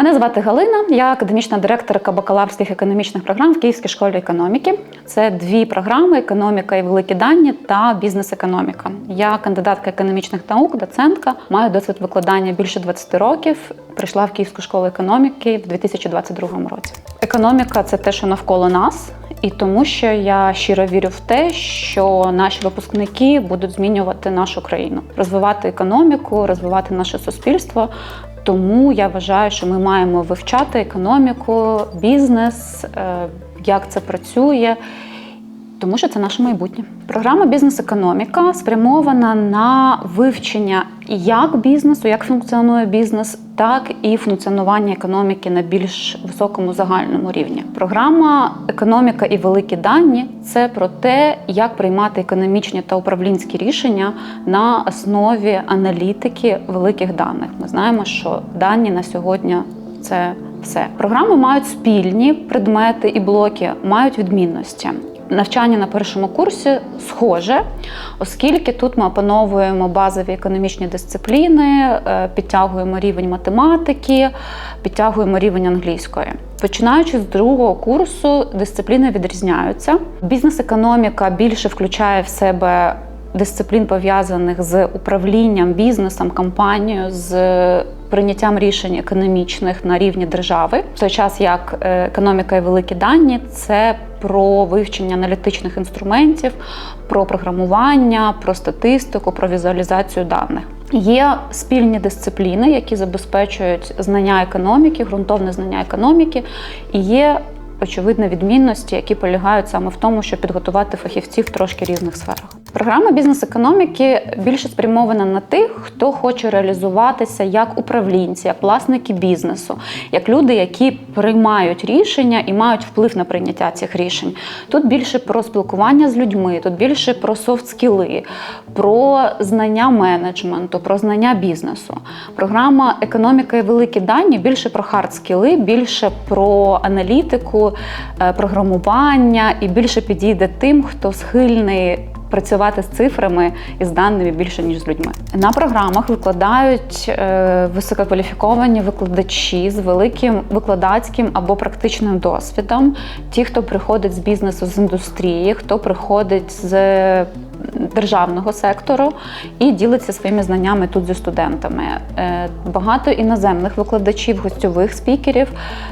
Мене звати Галина, я академічна директорка бакалаврських економічних програм в Київській школі економіки. Це дві програми: економіка і великі дані та бізнес-економіка. Я кандидатка економічних наук, доцентка, маю досвід викладання більше 20 років. Прийшла в Київську школу економіки в 2022 році. Економіка це те, що навколо нас. І тому, що я щиро вірю в те, що наші випускники будуть змінювати нашу країну, розвивати економіку, розвивати наше суспільство. Тому я вважаю, що ми маємо вивчати економіку, бізнес, е, як це працює. Тому що це наше майбутнє. Програма бізнес-економіка спрямована на вивчення як бізнесу, як функціонує бізнес, так і функціонування економіки на більш високому загальному рівні. Програма економіка і великі дані це про те, як приймати економічні та управлінські рішення на основі аналітики великих даних. Ми знаємо, що дані на сьогодні це все. Програми мають спільні предмети і блоки, мають відмінності. Навчання на першому курсі схоже, оскільки тут ми опановуємо базові економічні дисципліни, е, підтягуємо рівень математики, підтягуємо рівень англійської. Починаючи з другого курсу, дисципліни відрізняються. Бізнес-економіка більше включає в себе дисциплін пов'язаних з управлінням бізнесом, компанією, з прийняттям рішень економічних на рівні держави, в той час як е, економіка і великі дані це про вивчення аналітичних інструментів, про програмування, про статистику, про візуалізацію даних. Є спільні дисципліни, які забезпечують знання економіки, ґрунтовне знання економіки, і є очевидні відмінності, які полягають саме в тому, щоб підготувати фахівців в трошки різних сферах. Програма бізнес-економіки більше спрямована на тих, хто хоче реалізуватися як управлінці, як власники бізнесу, як люди, які приймають рішення і мають вплив на прийняття цих рішень. Тут більше про спілкування з людьми, тут більше про софт-скіли, про знання менеджменту, про знання бізнесу. Програма економіка і великі дані більше про хард-скіли, більше про аналітику, е, програмування і більше підійде тим, хто схильний працювати з цифрами і з даними більше ніж з людьми. На програмах викладають е, висококваліфіковані викладачі з великим викладацьким або практичним досвідом. Ті, хто приходить з бізнесу з індустрії, хто приходить з державного сектору і ділиться своїми знаннями тут зі студентами. Е, багато іноземних викладачів, гостьових спікерів.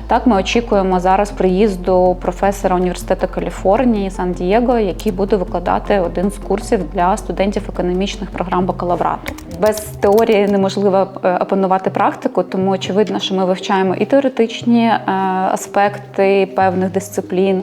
Так, ми очікуємо зараз приїзду професора університету Каліфорнії Сан-Дієго, який буде викладати один з курсів для студентів економічних програм бакалаврату. Без теорії неможливо е, опанувати практику, тому очевидно, що ми вивчаємо і теоретичні е, аспекти певних дисциплін,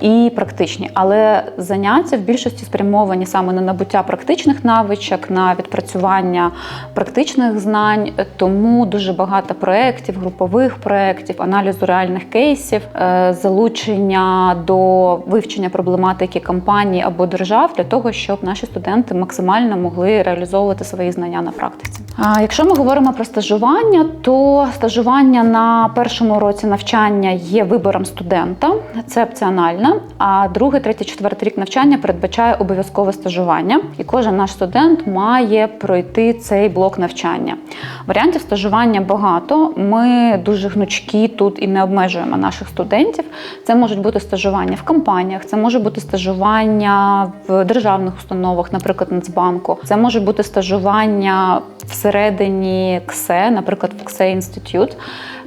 і практичні. Але заняття в більшості спрямовані саме на набуття практичних навичок, на відпрацювання практичних знань. Тому дуже багато проєктів, групових проєктів, аналізу реальних кейсів, е, залучення до вивчення проблематики компаній або держав для того, щоб наші студенти максимально могли реалізовувати свої знання на практиці. А якщо ми говоримо про стажування, то стажування на першому році навчання є вибором студента, це опціонально. А другий, третій, четвертий рік навчання передбачає обов'язкове стажування, і кожен наш студент має пройти цей блок навчання. Варіантів стажування багато. Ми дуже гнучкі тут і не обмежуємо наших студентів. Це можуть бути стажування в компаніях, це може бути стажування в державних установах, наприклад, Нацбанку. Це може бути стажування всередині КСЕ, наприклад, в КСЕ інститут.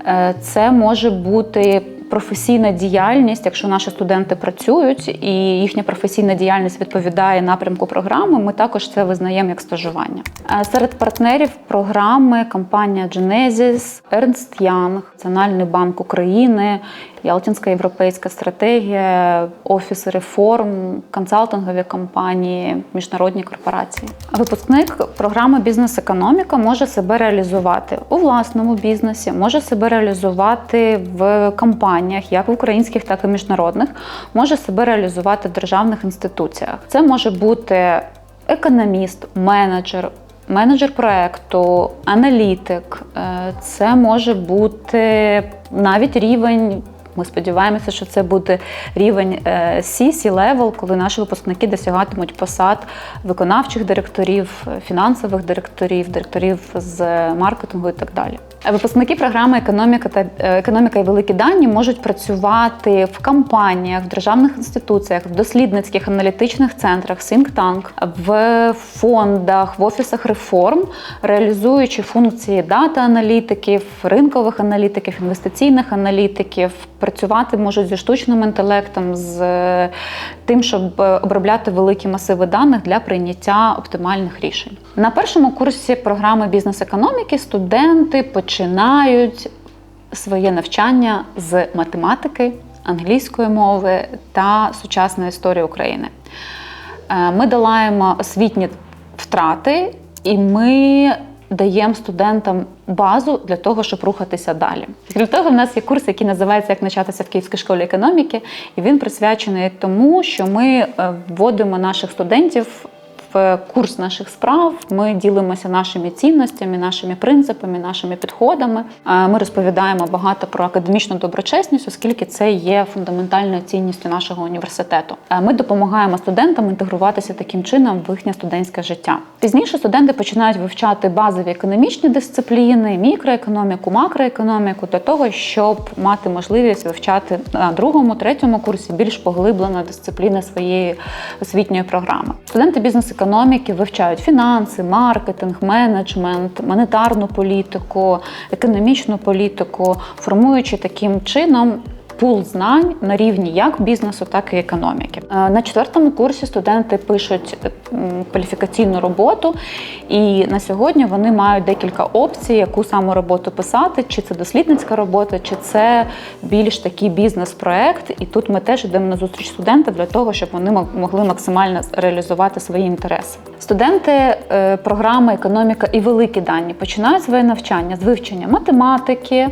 Е, це може бути професійна діяльність, якщо наші студенти працюють і їхня професійна діяльність відповідає напрямку програми, ми також це визнаємо як стажування. Е, серед партнерів програми компанія Genesis, Ernst Young, Національний банк України, Ялтинська європейська стратегія, офіс реформ, консалтингові компанії, міжнародні корпорації. Випускник програми Бізнес-економіка може себе реалізувати у власному бізнесі, може себе реалізувати в компаніях, як в українських, так і міжнародних, може себе реалізувати в державних інституціях. Це може бути економіст, менеджер. Менеджер проекту, аналітик, е, це може бути навіть рівень Ми сподіваємося, що це буде рівень е, C, C-level, коли наші випускники досягатимуть посад виконавчих директорів, фінансових директорів, директорів з маркетингу і так далі. Випускники програми економіка та е, економіка і великі дані можуть працювати в компаніях, в державних інституціях, в дослідницьких аналітичних центрах, think tank, в фондах, в офісах реформ, реалізуючи функції дата-аналітиків, ринкових аналітиків, інвестиційних аналітиків. Працювати можуть зі штучним інтелектом, з е, тим, щоб е, обробляти великі масиви даних для прийняття оптимальних рішень. На першому курсі програми бізнес-економіки студенти починають своє навчання з математики, англійської мови та сучасної історії України. Е, Ми долаємо освітні втрати, і ми даємо студентам базу для того, щоб рухатися далі. Крім того, в нас є курс, який називається Як навчатися в Київській школі економіки, і він присвячений тому, що ми е, вводимо наших студентів. Курс наших справ ми ділимося нашими цінностями, нашими принципами, нашими підходами. Е, Ми розповідаємо багато про академічну доброчесність, оскільки це є фундаментальною цінністю нашого університету. Е, Ми допомагаємо студентам інтегруватися таким чином в їхнє студентське життя. Пізніше студенти починають вивчати базові економічні дисципліни, мікроекономіку, макроекономіку для того, щоб мати можливість вивчати на другому, третьому курсі більш поглиблено дисципліни своєї освітньої програми. Студенти бізнес-економіки вивчають фінанси, маркетинг, менеджмент, монетарну політику, економічну політику, формуючи таким чином. Пул знань на рівні як бізнесу, так і економіки. Е, На четвертому курсі студенти пишуть кваліфікаційну роботу, і на сьогодні вони мають декілька опцій, яку саме роботу писати, чи це дослідницька робота, чи це більш такий бізнес-проект. І тут ми теж йдемо на зустріч студента для того, щоб вони могли максимально реалізувати свої інтереси. Студенти е, програми економіка і великі дані починають своє навчання з вивчення математики.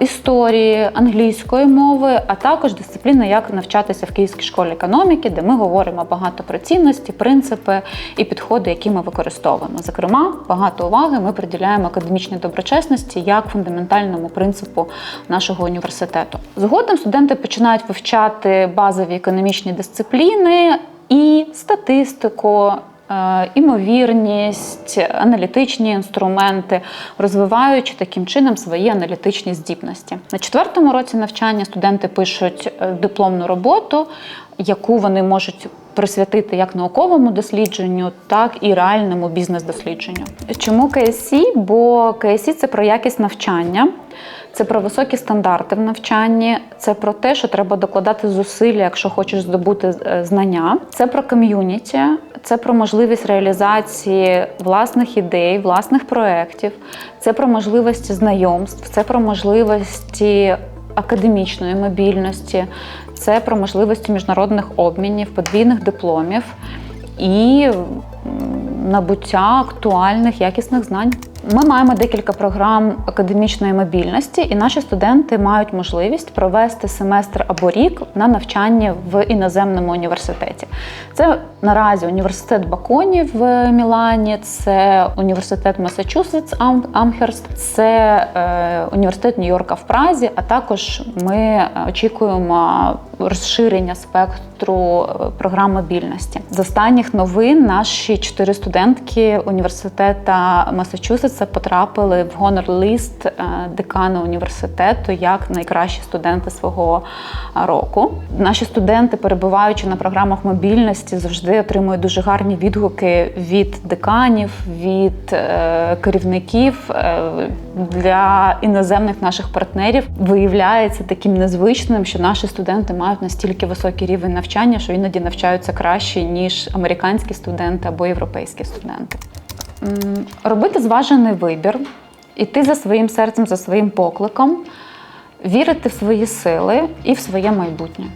Історії, англійської мови, а також дисципліни, як навчатися в Київській школі економіки, де ми говоримо багато про цінності, принципи і підходи, які ми використовуємо. Зокрема, багато уваги ми приділяємо академічній доброчесності як фундаментальному принципу нашого університету. Згодом студенти починають вивчати базові економічні дисципліни і статистику. Е, Імовірність, аналітичні інструменти, розвиваючи таким чином свої аналітичні здібності. На четвертому році навчання студенти пишуть е, дипломну роботу, яку вони можуть присвятити як науковому дослідженню, так і реальному бізнес-дослідженню. Чому КСІ? Бо КСІ це про якість навчання. Це про високі стандарти в навчанні, це про те, що треба докладати зусилля, якщо хочеш здобути е, знання. Це про ком'юніті, це про можливість реалізації власних ідей, власних проєктів, це про можливості знайомств, це про можливості академічної мобільності, це про можливості міжнародних обмінів, подвійних дипломів і набуття актуальних якісних знань. Ми маємо декілька програм академічної мобільності, і наші студенти мають можливість провести семестр або рік на навчанні в іноземному університеті. Це наразі університет Баконі в Мілані, це університет Масачусетс Амхерст, це е, університет Нью-Йорка в Празі. А також ми очікуємо розширення спектру е, програм мобільності. З останніх новин наші чотири студентки університета Масачусетса потрапили в гонор лист декана університету як найкращі студенти свого е, року. Наші студенти, перебуваючи на програмах мобільності, завжди отримують дуже гарні відгуки від деканів, від е, керівників е, для іноземних наших партнерів. Виявляється таким незвичним, що наші студенти мають настільки високий рівень навчання, що іноді навчаються краще ніж американські студенти або європейські студенти. Робити зважений вибір, іти за своїм серцем, за своїм покликом, вірити в свої сили і в своє майбутнє.